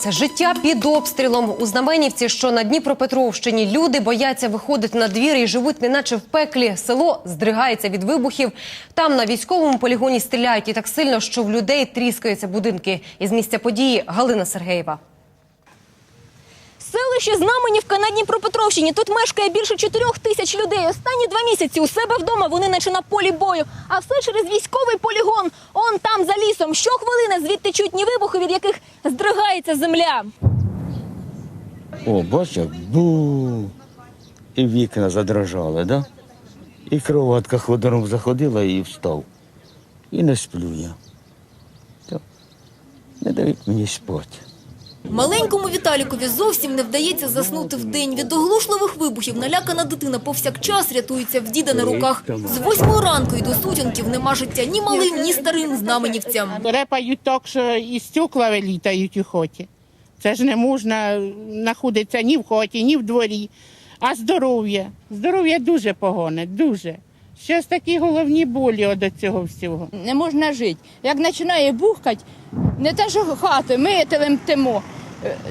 Це життя під обстрілом у Знаменівці, що на Дніпропетровщині. Люди бояться виходити на двір і живуть неначе в пеклі. Село здригається від вибухів. Там на військовому полігоні стріляють і так сильно, що в людей тріскаються будинки. Із місця події Галина Сергеєва. Селище Знаменівка на Дніпропетровщині. Тут мешкає більше чотирьох тисяч людей. Останні два місяці у себе вдома вони наче на полі бою. А все через військовий полігон. Он там за лісом. Щохвилини звідти чутні вибухи, від яких здригається земля. О, бач, як бу. І вікна задрожали, да? І кроватка ходором заходила і встав. І не сплю я. Не дають мені спати. Маленькому Віталікові зовсім не вдається заснути вдень. Від оглушливих вибухів налякана дитина повсякчас рятується в діда на руках. З восьмої ранку і до сутінків нема життя ні малим, ні старим знаменівцям. Репають так, що і стекла вилітають у хаті. Це ж не можна знаходитися ні в хаті, ні в дворі. А здоров'я. Здоров'я дуже погане, дуже. Щось такі головні болі до цього всього. не можна жити. Як починає бухкати, не те, що хати, мителем тимо, е,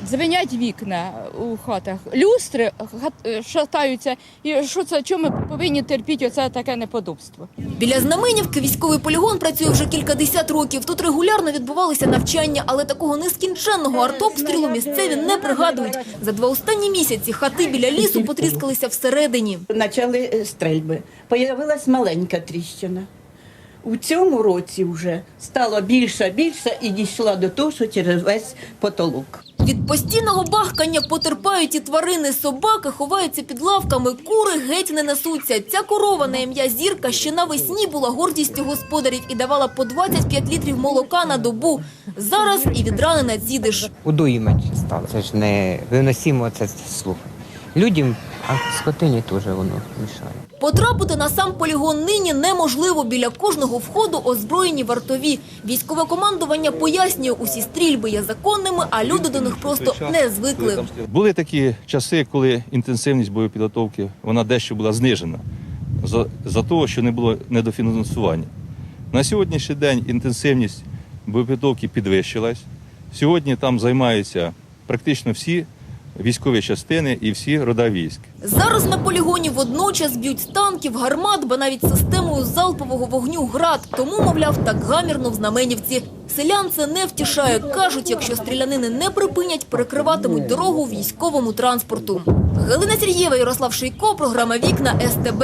дзвенять вікна у хатах, люстри хат- е, шатаються. І що це, чому ми повинні терпіти оце таке неподобство? Біля Знаменівки військовий полігон працює вже кількадесят років. Тут регулярно відбувалися навчання, але такого нескінченного артобстрілу місцеві не пригадують. За два останні місяці хати біля лісу потріскалися всередині. почали е, стрельби. Появилась маленька тріщина. У цьому році вже стало більше, більше і дійшла до того, що через весь потолок. Від постійного бахкання потерпають і тварини. Собаки ховаються під лавками, кури геть не несуться. Ця корова на ім'я Зірка ще навесні була гордістю господарів і давала по 25 літрів молока на добу. Зараз і від рани надзідиш. Удої менше стало. Це ж не виносимо це слухати. Людям, а скотині теж воно мішає. Потрапити на сам полігон нині неможливо. Біля кожного входу озброєні вартові. Військове командування пояснює, усі стрільби є законними, а люди до них просто не звикли. Були такі часи, коли інтенсивність боєпідготовки вона дещо була знижена за, за того, що не було недофінансування. На сьогоднішній день інтенсивність боєпідготовки підвищилась. Сьогодні там займаються практично всі військові частини і всі рода військ. Зараз на полігоні водночас б'ють танків, гармат, ба навіть системою залпового вогню град. Тому, мовляв, так гамірно в знаменівці. Селян це не втішає. Кажуть, якщо стрілянини не припинять, перекриватимуть дорогу військовому транспорту. Галина Сергієва, Ярослав Шийко, програма Вікна СТБ.